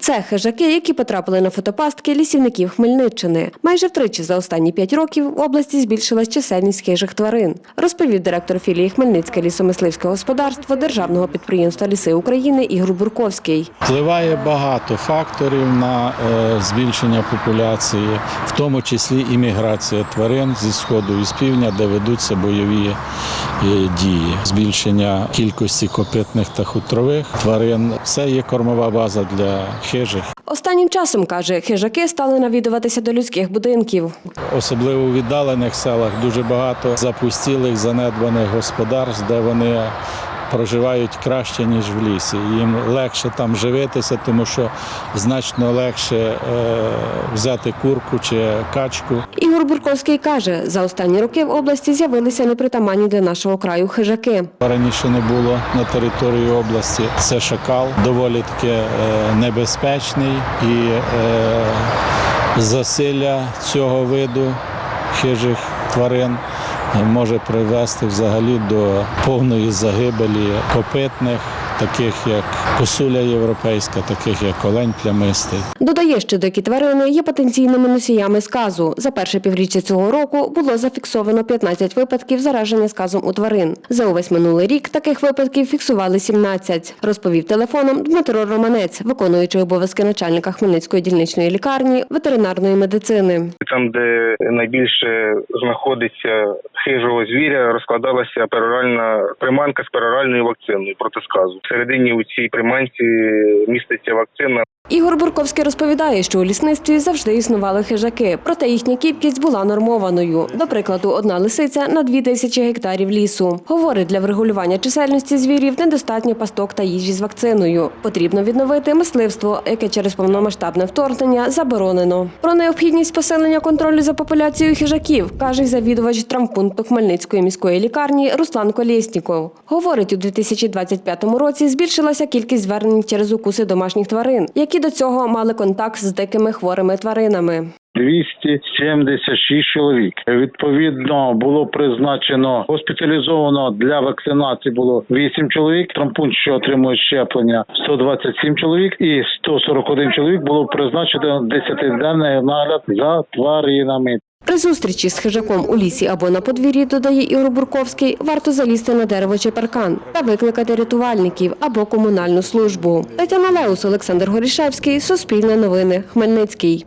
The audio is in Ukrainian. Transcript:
Це хижаки, які потрапили на фотопастки лісівників Хмельниччини. Майже втричі за останні п'ять років в області збільшилась чисельність хижих тварин, розповів директор філії Хмельницьке лісомисливське господарство державного підприємства Ліси України Ігор Бурковський. Впливає багато факторів на е, збільшення популяції, в тому числі і міграція тварин зі сходу і з півдня, де ведуться бойові е, дії, збільшення кількості копитних та хутрових тварин. Це є кормова база для хижих. Останнім часом каже, хижаки стали навідуватися до людських будинків. Особливо у віддалених селах дуже багато запустілих, занедбаних господарств, де вони проживають краще, ніж в лісі. Їм легше там живитися, тому що значно легше е, взяти курку чи качку. Ігор Бурковський каже, за останні роки в області з'явилися непритаманні для нашого краю хижаки. Раніше не було на території області. Це шакал, доволі таки е, небезпечний і е, засилля цього виду хижих тварин може привести взагалі до повної загибелі копитних, таких як косуля європейська, таких як олень плямистий. Додає, що дикі тварини є потенційними носіями сказу. За перше півріччя цього року було зафіксовано 15 випадків зараження сказом у тварин. За увесь минулий рік таких випадків фіксували 17, розповів телефоном Дмитро Романець, виконуючий обов'язки начальника Хмельницької дільничної лікарні ветеринарної медицини. Там, де найбільше знаходиться хижого звіря, розкладалася пероральна приманка з пероральною вакциною проти сказу. Всередині у цій приманці міститься вакцина. Ігор Бурковський розповідає, що у лісництві завжди існували хижаки, проте їхня кількість була нормованою. До прикладу, одна лисиця на дві тисячі гектарів лісу. Говорить, для врегулювання чисельності звірів недостатньо пасток та їжі з вакциною. Потрібно відновити мисливство, яке через повномасштабне вторгнення заборонено. Про необхідність посилення контролю за популяцією хижаків каже завідувач травмпункту Хмельницької міської лікарні Руслан Колєсніков. Говорить, у 2025 році збільшилася кількість звернень через укуси домашніх тварин, які до цього мали контакт з дикими хворими тваринами. 276 чоловік. Відповідно, було призначено госпіталізовано для вакцинації було 8 чоловік. Трампун, що отримує щеплення, 127 чоловік, і 141 чоловік було призначено 10-денний нагляд за тваринами. При зустрічі з хижаком у лісі або на подвір'ї, додає Ігор Бурковський, варто залізти на дерево чи паркан та викликати рятувальників або комунальну службу. Тетяна Леус, Олександр Горішевський, Суспільне новини, Хмельницький.